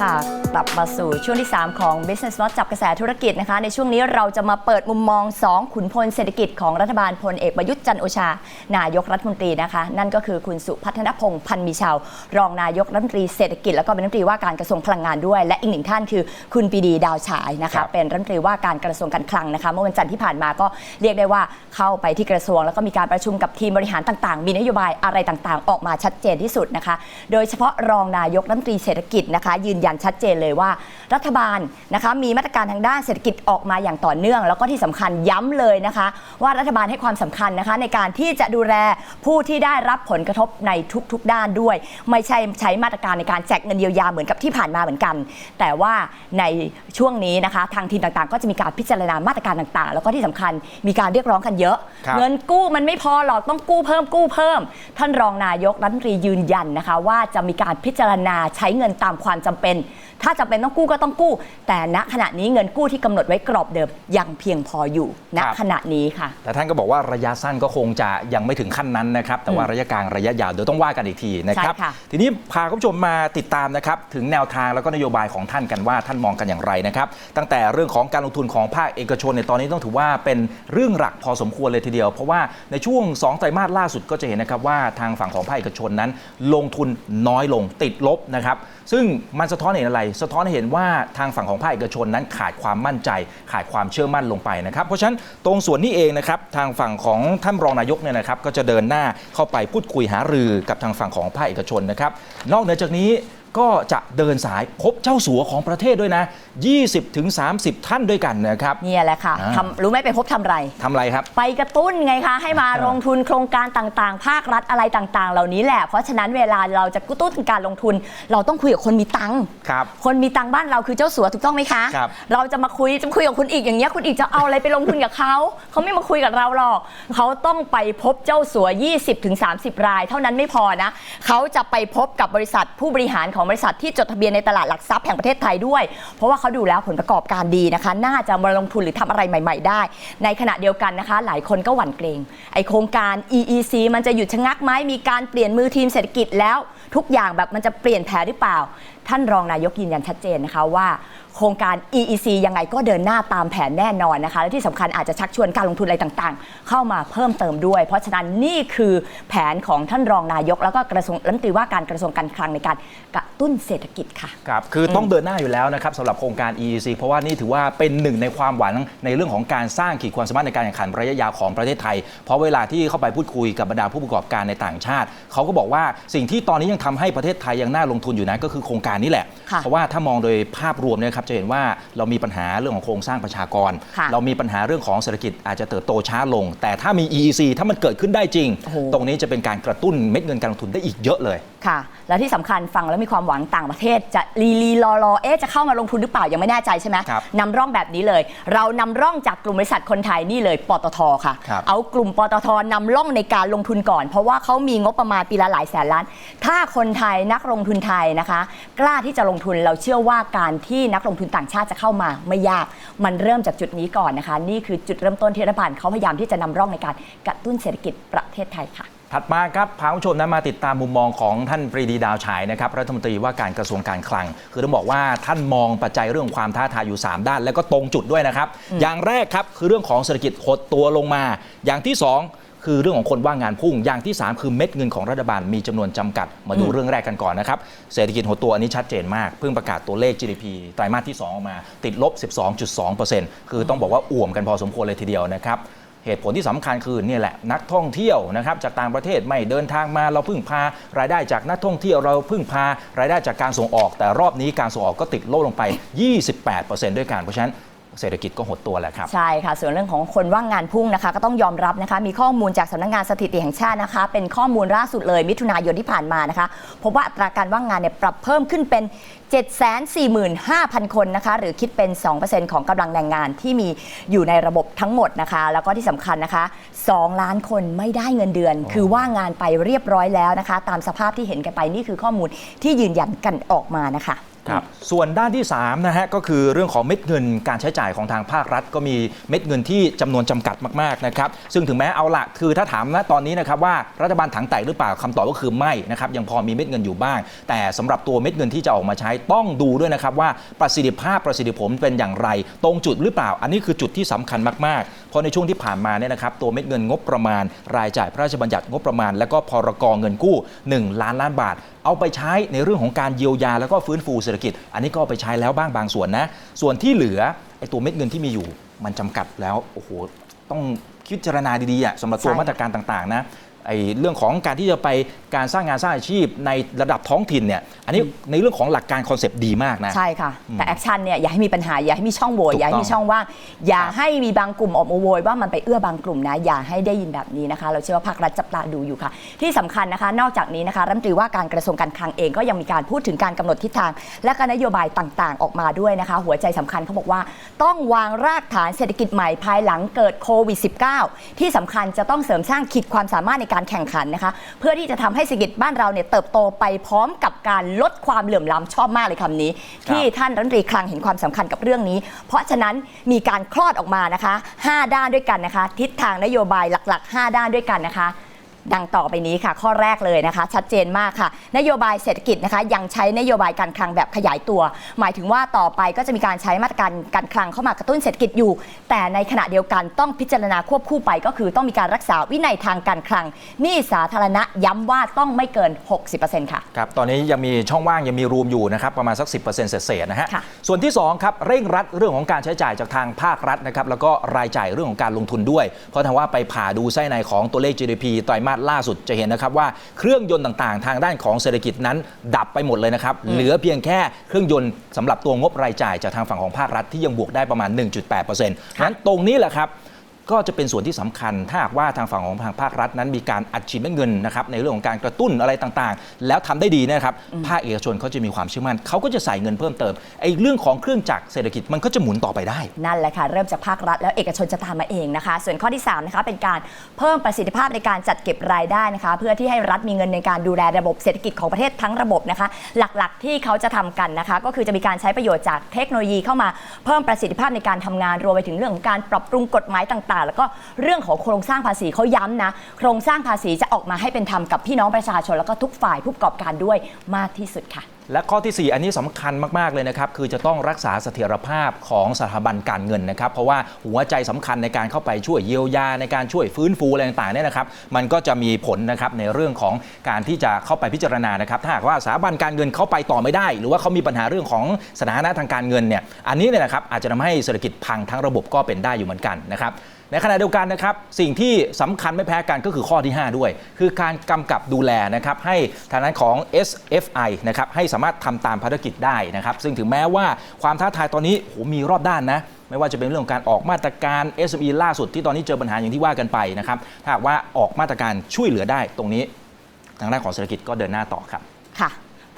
ค่ะกลับมาสู่ช่วงที่ 3 ของ Business Watch จับกระแสธุรกิจนะคะ ในช่วงนี้เราจะมาเปิดมุมมอง 2 ขุนพลเศรษฐกิจของรัฐบาลพลเอกประยุทธ์จันทร์โอชา นายกรัฐมนตรีนะคะ นั่นก็คือคุณสุพัฒนพงษ์พันธ์มีชาว รองนายกรัฐมนตรีเศรษฐกิจ แล้วก็เป็นรัฐมนตรีว่าการกระทรวงพลังงานด้วย และอีกหนึ่งท่านคือคุณปรีดีดาวฉายนะครัคะบเป็นรัฐมนตรีว่าการกระทรวงการคลังนะคะเมื่อวันจันทร์ที่ผ่านมาก็เรียกได้ว่าเข้าไปที่กระทรวง แล้วก็มีการประชุมกับทีมบริหารต่างๆ มีนโยบายอะไรต่างๆ ออกมาชัดเจนที่สุดนะคะ โดยเฉพาะรองนายกรัฐมนตรีเศรษฐกิจนะคะยืนยันชัดเจนเลยว่า รัฐบาลนะคะมีมาตรการทางด้านเศรษฐกิจออกมาอย่างต่อเนื่อง แล้วก็ที่สำคัญย้ำเลยนะคะ ว่ารัฐบาลให้ความสำคัญนะคะ ในการที่จะดูแลผู้ที่ได้รับผลกระทบในทุกๆ ด้านด้วย ไม่ใช่ใช้มาตรการในการแจกเงินเยียวยาเหมือนกับที่ผ่านมาเหมือนกัน แต่ว่าในช่วงนี้นะคะ ทางทีมต่างๆ ก็จะมีการพิจารณามาตรการต่างๆ แล้วก็ที่สำคัญมีการเรียกร้องกันเยอะครับเงินกู้มันไม่พอหรอกต้องกู้เพิ่มกู้เพิ่ม ท่านรองนายกรัฐมนตรียืนยันนะคะ ว่าจะมีการพิจารณาใช้เงินตามความจำเป็นถ้าจำเป็นต้องกู้ก็ต้องกู้ แต่ณขณะนี้เงินกู้ที่กำหนดไว้กรอบเดิมยังเพียงพออยู่ณครับ ขณะนี้ค่ะ แต่ท่านก็บอกว่าระยะสั้นก็คงจะยังไม่ถึงขั้นนั้นนะครับ แต่ว่าระยะกลางระยะยาวเดี๋ยวต้องว่ากันอีกทีนะครับ ใช่ค่ะ ทีนี้พาคุณผู้ชมมาติดตามนะครับ ถึงแนวทางแล้วก็นโยบายของท่านกันว่าท่านมองกันอย่างไรนะครับ ตั้งแต่เรื่องของการลงทุนของภาคเอกชนในตอนนี้ต้องถือว่าเป็นเรื่องหลักพอสมควรเลยทีเดียว เพราะว่าในช่วง2ไตรมาสล่าสุดก็จะเห็นนะครับว่าทางฝั่งของภาคเอกชนนั้น ลงทุนน้อยลงติดลบนะครับ ซึ่งมันสะท้อนให้เห็นอะไร สะท้อนเห็นว่าทางฝั่งของภาคเอกชนนั้นขาดความมั่นใจ ขาดความเชื่อมั่นลงไปนะครับ เพราะฉะนั้นตรงส่วนนี้เองนะครับทางฝั่งของท่านรองนายกเนี่ยนะครับก็จะเดินหน้าเข้าไปพูดคุยหารือกับทางฝั่งของภาคเอกชนนะครับนอกเหนือจากนี้ ก็จะเดินสายพบเจ้าสัวของประเทศด้วยนะ 20ถึง30 ท่านด้วยกันนะครับ เนี่ยแหละค่ะอ่า ทำรู้ไหมไปพบทำไร ทำอะไรครับ ไปกระตุ้นไงคะให้มาอ่า ลงทุนโครงการต่างๆ ภาครัฐอะไรต่างๆ เหล่านี้แหละ เพราะฉะนั้นเวลาเราจะกระตุ้นการลงทุน เราต้องคุยกับคนมีตังค์ครับ คนมีตังค์บ้านเราคือเจ้าสัวถูกต้องไหมคะ ครับเราจะมาคุยจะมาคุยกับคุณอีกอย่างเงี้ยคุณอีกจะเอาอะไรไปลงทุนกับเขา เขาไม่มาคุยกับเราหรอกเขาต้องไปพบเจ้าสัว 20-30 ราย เท่านั้นไม่พอนะเขาจะไปพบกับบริษัทผู้บริหารของของบริษัทที่จดทะเบียนในตลาดหลักทรัพย์แห่งประเทศไทยด้วย เพราะว่าเขาดูแล้วผลประกอบการดีนะคะ น่าจะมาลงทุนหรือทำอะไรใหม่ ๆ ได้ ในขณะเดียวกันนะคะ หลายคนก็หวั่นเกรงไอโครงการ EEC มันจะหยุดชะงักไหมมีการเปลี่ยนมือทีมเศรษฐกิจแล้ว ทุกอย่างแบบมันจะเปลี่ยนแผนหรือเปล่า ท่านรองนายกยืนยันชัดเจนนะคะว่าโครงการ EEC ยังไงก็เดินหน้าตามแผนแน่นอนนะคะ และที่สำคัญอาจจะชักชวนการลงทุนอะไรต่างๆ เข้ามาเพิ่มเติมด้วย เพราะฉะนั้นนี่คือแผนของท่านรองนายก แล้วก็กระทรวงรัฐมนตรีว่าการกระทรวงการคลังในการ ตุ้นเศรษฐกิจค่ะ ครับ คือต้องเดินหน้าอยู่แล้วนะครับสำหรับโครงการ EEC เพราะว่านี่ถือว่าเป็นหนึ่งในความหวังในเรื่องของการสร้างขีดความสามารถในการแข่งขันระยะยาวของประเทศไทย เพราะเวลาที่เข้าไปพูดคุยกับบรรดาผู้ประกอบการในต่างชาติ เขาก็บอกว่าสิ่งที่ตอนนี้ยังทำให้ประเทศไทยยังน่าลงทุนอยู่นั้นก็คือโครงการนี้แหละค่ะเพราะว่าถ้ามองโดยภาพรวมเนี่ยครับจะเห็นว่าเรามีปัญหาเรื่องของโครงสร้างประชากรค่ะเรามีปัญหาเรื่องของเศรษฐกิจอาจจะเติบโตช้าลง แต่ถ้ามี EEC ถ้ามันเกิดขึ้นได้จริงโอ้โหตรงนี้จะเป็นการกระตุ้นเม็ดเงินการลงทุนได้อีกเยอะเลยค่ะ และที่สำคัญฟังแล้วมีความหวังต่างประเทศ จะลีลีรอรอเอ๊ะจะเข้ามาลงทุนหรือเปล่ายังไม่แน่ใจใช่ไหมครับนำร่องแบบนี้เลย เรานำร่องจากกลุ่มบริษัทคนไทยนี่เลยปตทค่ะ ครับเอากลุ่มปตทนำร่องในการลงทุนก่อน เพราะว่าเขามีงบประมาณปีละหลายแสนล้าน ถ้าคนไทยนักลงทุนไทยนะคะ กล้าที่จะลงทุนเราเชื่อว่าการที่นักลงทุนต่างชาติจะเข้ามาไม่ยาก มันเริ่มจากจุดนี้ก่อนนะคะ นี่คือจุดเริ่มต้นที่รัฐบาลเขาพยายามที่จะนำร่องในการกระตุ้นเศรษฐกิจประเทศไทยค่ะ ถัดมาครับพาคุณผู้ชมนะมาติดตามมุมมองของท่านปรีดีดาวฉายนะครับรัฐมนตรีว่าการกระทรวงการคลัง คือต้องบอกว่าท่านมองปัจจัยเรื่องของความท้าทายอยู่ 3 ด้าน แล้วก็ตรงจุดด้วยนะครับ อย่างแรกครับคือเรื่องของเศรษฐกิจหดตัวลงมา อย่างที่ 2 คือเรื่องของคนว่างงานพุ่ง อย่างที่ 3 คือเม็ดเงินของรัฐบาลมีจำนวนจำกัด มาดูอืมเรื่องแรกกันก่อนนะครับเศรษฐกิจหดตัวอันนี้ชัดเจนมากเพิ่งประกาศตัวเลข GDP ไตรมาสที่ 2 ออกมา ติดลบ 12.2%คือต้องบอกว่าอ่วมกันพอสมควรเลยทีเดียวนะครับ เหตุผลที่สำคัญคือเนี่ยแหละนักท่องเที่ยวนะครับจากต่างประเทศไม่เดินทางมาเราพึ่งพารายได้จากนักท่องเที่ยวเราพึ่งพารายได้จากการส่งออก แต่รอบนี้การส่งออกก็ติดลบลงไป 28%ด้วยกันเพราะฉะนั้น เศรษฐกิจก็หดตัวแหละครับ ใช่ค่ะ ส่วนเรื่องของคนว่างงานพุ่งนะคะ ก็ต้องยอมรับนะคะ มีข้อมูลจากสำนักงานสถิติแห่งชาตินะคะ เป็นข้อมูลล่าสุดเลยมิถุนายนที่ผ่านมานะคะพบว่าอัตราการว่างงานเนี่ยปรับเพิ่มขึ้นเป็น 745,000 คนนะคะ หรือคิดเป็น 2%ของกำลังแรงงานที่มีอยู่ในระบบทั้งหมดนะคะ แล้วก็ที่สำคัญนะคะ 2 ล้านคนไม่ได้เงินเดือน คือว่างงานไปเรียบร้อยแล้วนะคะ ตามสภาพที่เห็นกันไปนี่คือข้อมูลที่ยืนยันกันออกมานะคะ ครับส่วนด้านที่3นะฮะก็คือเรื่องของเม็ดเงินการใช้จ่ายของทางภาครัฐ ก็มีเม็ดเงินที่จำนวนจำกัดมากๆนะครับซึ่งถึงแม้เอาละคือถ้าถามนะตอนนี้นะครับว่ารัฐบาลถังแตกหรือเปล่าคำตอบก็คือไม่นะครับยังพอมีเม็ดเงินอยู่บ้าง แต่สำหรับตัวเม็ดเงินที่จะออกมาใช้ต้องดูด้วยนะครับว่าประสิทธิภาพประสิทธิผลเป็นอย่างไร ตรงจุดหรือเปล่า อันนี้คือจุดที่สำคัญมากๆ เพราะในช่วงที่ผ่านมาเนี่ยนะครับตัวเม็ดเงินงบประมาณ รายจ่ายพระราชบัญญัติงบประมาณ และก็พรกองเงินกู้ 1 ล้านล้านบาทเอาไปใช้ในเรื่องของการเยียวยาแล้วก็ฟื้นฟูเศรษฐกิจ อันนี้ก็เอาไปใช้แล้วบ้างบางส่วนนะ ส่วนที่เหลือไอ้ตัวเม็ดเงินที่มีอยู่มันจำกัดแล้วโอ้โหต้องพิจารณาดีๆอะสำหรับตัวใช่มาตรการต่างๆนะ ไอ้เรื่องของการที่จะไปการสร้างงานสร้างอาชีพในระดับท้องถิ่นเนี่ยอันนี้ในเรื่องของหลักการคอนเซปต์ดีมากนะ ใช่ค่ะ แต่แอคชั่นเนี่ยอย่าให้มีปัญหา อย่าให้มีช่องโหว่ถูกต้องอย่าให้มีช่องว่างอย่าครับให้มีบางกลุ่มออกมาโวยว่ามันไปเอื้อบางกลุ่มนะ อย่าให้ได้ยินแบบนี้นะคะ เราเชื่อว่าภาครัฐจับตาดูอยู่ค่ะ ที่สำคัญนะคะ นอกจากนี้นะคะรัฐมนตรีว่าการกระทรวงการคลังเองก็ยังมีการพูดถึงการกำหนดทิศทาง และก็นโยบายต่างๆ ออกมาด้วยนะคะ หัวใจสำคัญเขาบอกว่า ต้องวางรากฐานเศรษฐกิจใหม่ภายหลังเกิดโควิด -19 ที่สำคัญจะต้องเสริมสร้างขีดความสามารถในการแข่งขันนะคะ เพื่อที่จะทำให้เศรษฐกิจบ้านเราเนี่ยเติบโตไปพร้อมกับการลดความเหลื่อมล้ำชอบมากเลยคำนี้ ที่ท่านรัฐมนตรีคลังเห็นความสำคัญกับเรื่องนี้ เพราะฉะนั้นมีการคลอดออกมานะคะ 5 ด้านด้วยกันนะคะ ทิศทางนโยบายหลัก ๆ 5 ด้านด้วยกันนะคะ ดังต่อไปนี้ค่ะ ข้อแรกเลยนะคะ ชัดเจนมากค่ะ นโยบายเศรษฐกิจนะคะ ยังใช้นโยบายการคลังแบบขยายตัว หมายถึงว่าต่อไปก็จะมีการใช้มาตรการการคลังเข้ามากระตุ้นเศรษฐกิจอยู่ แต่ในขณะเดียวกันต้องพิจารณาควบคู่ไป ก็คือต้องมีการรักษาวินัยทางการคลังหนี้สาธารณะย้ำว่าต้องไม่เกิน 60%ค่ะครับตอนนี้ยังมีช่องว่างยังมีรูมอยู่นะครับประมาณสัก 10%เศษๆนะฮะค่ะส่วนที่2ครับเร่งรัดเรื่องของการใช้จ่ายจากทางภาครัฐนะครับแล้วก็รายจ่ายเรื่องของการลงทุนด้วย เพราะถ้าว่าไปผ่าดูไส้ในของตัวเลข GDP ไตรมาสล่าสุดจะเห็นนะครับว่าเครื่องยนต์ต่างๆ ทางด้านของเศรษฐกิจนั้น ดับไปหมดเลยนะครับ เหลือเพียงแค่เครื่องยนต์สำหรับตัวงบรายจ่ายจากทางฝั่งของภาครัฐที่ยังบวกได้ประมาณ 1.8%นั้นตรงนี้แหละครับ ก็จะเป็นส่วนที่สำคัญ ถ้าหากว่าทางฝั่งของทางภาครัฐนั้นมีการอัดฉีดเม็ดเงินนะครับในเรื่องของการกระตุ้นอะไรต่างๆ แล้วทำได้ดีนะครับภาคเอกชนเขาจะมีความเชื่อมั่นเขาก็จะใส่เงินเพิ่มเติมไอ้เรื่องของเครื่องจักรเศรษฐกิจมันก็จะหมุนต่อไปได้ นั่นแหละค่ะ เริ่มจากภาครัฐแล้วเอกชนจะตามมาเองนะคะ ส่วนข้อที่3นะคะเป็นการเพิ่มประสิทธิภาพในการจัดเก็บรายได้นะคะ เพื่อที่ให้รัฐมีเงินในการดูแลระบบเศรษฐกิจของประเทศทั้งระบบนะคะ หลักๆ ที่เขาจะทำกันนะคะ ก็คือจะมีการใช้ประโยชน์จากเทคโนโลยีเข้ามาเพิ่มประสิทธิภาพในการทำงานรวมไปถึงเรื่องของการปรับปรุงกฎหมายต่างๆ แล้วก็เรื่องของโครงสร้างภาษีเขาย้ำนะ โครงสร้างภาษีจะออกมาให้เป็นธรรมกับพี่น้องประชาชน แล้วก็ทุกฝ่ายผู้ประกอบการด้วยมากที่สุดค่ะ และข้อที่ 4 อันนี้สำคัญมาก ๆ เลยนะครับ คือจะต้องรักษาเสถียรภาพของสถาบันการเงินนะครับ เพราะว่าหัวใจสำคัญในการเข้าไปช่วยเยียวยาในการช่วยฟื้นฟูอะไรต่างๆเนี่ยนะครับ มันก็จะมีผลนะครับในเรื่องของการที่จะเข้าไปพิจารณานะครับ ถ้าหากว่าสถาบันการเงินเข้าไปต่อไม่ได้ หรือว่าเขามีปัญหาเรื่องของสถานะทางการเงินเนี่ย อันนี้เนี่ยนะครับอาจจะทำให้เศรษฐกิจพังทั้งระบบก็เป็นได้อยู่เหมือนกันนะครับ ในขณะเดียวกันนะครับสิ่งที่สำคัญไม่แพ้กันก็คือข้อที่ 5 ด้วย คือการกำกับดูแลนะครับให้ทางด้นของ SFI นะครับให้สามารถทำตามภารกิจได้นะครับซึ่งถึงแม้ว่าความท้าทายตอนนี้โหมีรอบด้านนะไม่ว่าจะเป็นเรื่องของการออกมาตรการ SME ล่าสุดที่ตอนนี้เจอปัญหาอย่างที่ว่ากันไปนะครับถ้าหากว่าออกมาตรการช่วยเหลือได้ตรงนี้ ทางด้านของเศรษฐกิจก็เดินหน้าต่อครับค่ะ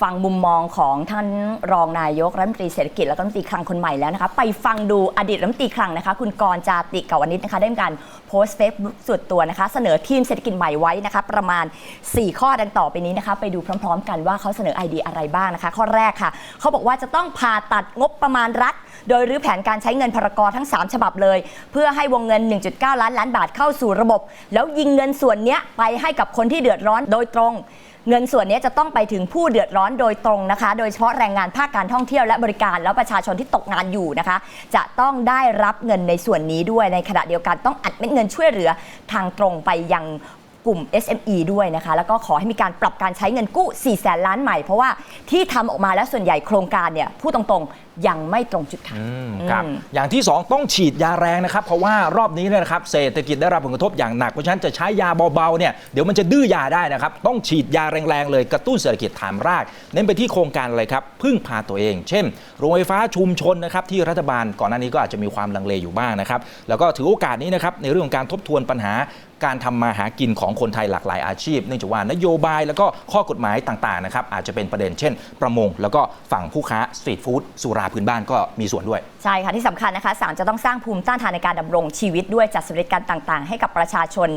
ฟังมุมมองของท่านรองนายกรัฐมนตรีเศรษฐกิจและรัฐมนตรีคลังคนใหม่แล้วนะคะ ไปฟังดูอดีตรัฐมนตรีคลังนะคะ คุณกรณ์จาติกาวนิชนะคะได้มีการโพสต์เฟซบุ๊กส่วนตัวนะคะ เสนอทีมเศรษฐกิจใหม่ไว้นะคะ ประมาณ 4 ข้อดังต่อไปนี้นะคะ ไปดูพร้อม ๆ กันว่าเขาเสนอไอเดียอะไรบ้างนะคะ ข้อแรกค่ะ เขาบอกว่าจะต้องผ่าตัดงบประมาณรัฐ โดยรื้อแผนการใช้เงินพรกรทั้ง 3 ฉบับเลย เพื่อให้วงเงิน 1.9 ล้านล้านบาทเข้าสู่ระบบ แล้วยิงเงินส่วนนี้ไปให้กับคนที่เดือดร้อนโดยตรง เงินส่วนนี้จะต้องไปถึงผู้เดือดร้อนโดยตรงนะคะ โดยเฉพาะแรงงานภาคการท่องเที่ยวและบริการแล้วประชาชนที่ตกงานอยู่นะคะ จะต้องได้รับเงินในส่วนนี้ด้วยในขณะเดียวกันต้องอัดเม็ดเงินช่วยเหลือทางตรงไปยัง กลุ่ม SME ด้วยนะคะ แล้วก็ขอให้มีการปรับการใช้เงินกู้ 4 แสนล้านใหม่ เพราะว่าที่ทำออกมาแล้วส่วนใหญ่โครงการเนี่ยพูดตรงๆ ยังไม่ตรงจุดค่ะ อืมครับอืม อย่างที่ 2 ต้องฉีดยาแรงนะครับ เพราะว่ารอบนี้เนี่ยนะครับเศรษฐกิจได้รับผลกระทบอย่างหนัก เพราะฉะนั้นจะใช้ยาเบาๆเนี่ยเดี๋ยวมันจะดื้อยาได้นะครับ ต้องฉีดยาแรงๆเลยกระตุ้นเศรษฐกิจฐานราก เน้นไปที่โครงการอะไรครับ พึ่งพาตัวเอง เช่น โรงไฟฟ้าชุมชนนะครับที่รัฐบาลก่อนหน้านี้ก็อาจจะมีความลังเลอยู่บ้างนะครับแล้วก็ถือโอกาสนี้นะครับในเรื่องของการทบทวนปัญหา การทำมาหากินของคนไทยหลากหลายอาชีพเนื่องจากว่านโยบายแล้วก็ข้อกฎหมายต่างๆนะครับอาจจะเป็นประเด็นเช่น ประมง แล้วก็ฝั่งผู้ค้าสตรีทฟู้ดสุราพื้นบ้านก็มีส่วนด้วย ใช่ค่ะ ที่สำคัญนะคะศาลจะต้องสร้างภูมิต้านทานในการดำรงชีวิตด้วยจัดสวัสดิการต่างๆ ให้กับประชาชน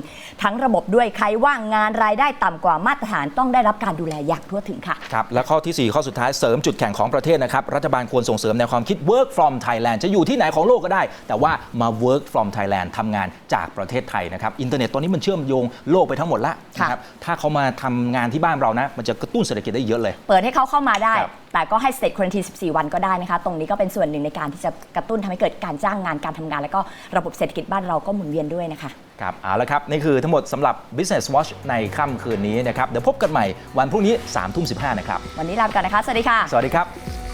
ทั้งระบบด้วยใครว่างงานรายได้ต่ำกว่ามาตรฐานต้องได้รับการดูแลอย่างทั่วถึงค่ะครับและข้อทีสี่4 ข้อสุดท้ายเสริมจุดแข่งของประเทศนะครับรัฐบาลควรส่งเสริมแนวความคิด work from Thailand จะอยู่ที่ไหนของโลกก็ได้ แต่ว่ามา work from Thailand ทำงานจากประเทศไทยนะครับอินเทอร์เน็ตตอนนี้มันเชื่อมโยงโลกไปทั้งหมดละค่ะ นะครับถ้าเขามาทำงานที่บ้านเรานะ มันจะกระตุ้นเศรษฐกิจได้เยอะเลย เปิดให้เขาเข้ามาได้ ครับ แต่ก็ให้สเต t คว a นที14 วันก็ได้นะคะ ตรงนี้ก็เป็นส่วนหนึ่งในการที่จะกระตุ้นทำให้เกิดการจ้างงานการทำงาน แล้วก็ระบบเศรษฐกิจบ้านเราก็หมุนเวียนด้วยนะคะ ครับเอาละครับ นี่คือทั้งหมดสำหรับ Business Watch ในค่ำคืนนี้นะครับ เดี๋ยวพบกันใหม่วันพรุ่งนี้3ามทุ่มสินะครับ วันนี้ลาไปก่อนนะคะ สวัสดีค่ะ สวัสดีครับ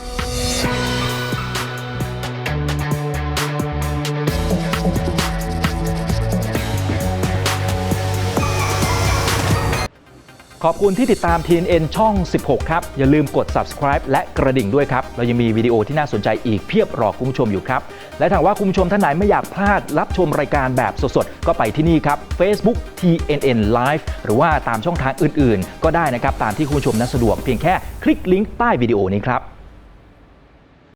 ขอบคุณที่ติดตาม TNN ช่อง 16 ครับ อย่าลืมกด subscribe และกระดิ่งด้วยครับ เรายังมีวิดีโอที่น่าสนใจอีกเพียบรอคุณผู้ชมอยู่ครับ และถ้าว่าคุณผู้ชมท่านไหนไม่อยากพลาดรับชมรายการแบบสดๆ ก็ไปที่นี่ครับ Facebook TNN Live หรือว่าตามช่องทางอื่นๆ ก็ได้นะครับ ตามที่คุณผู้ชมนั้นสะดวกเพียงแค่คลิกลิงก์ใต้วิดีโอนี้ครับ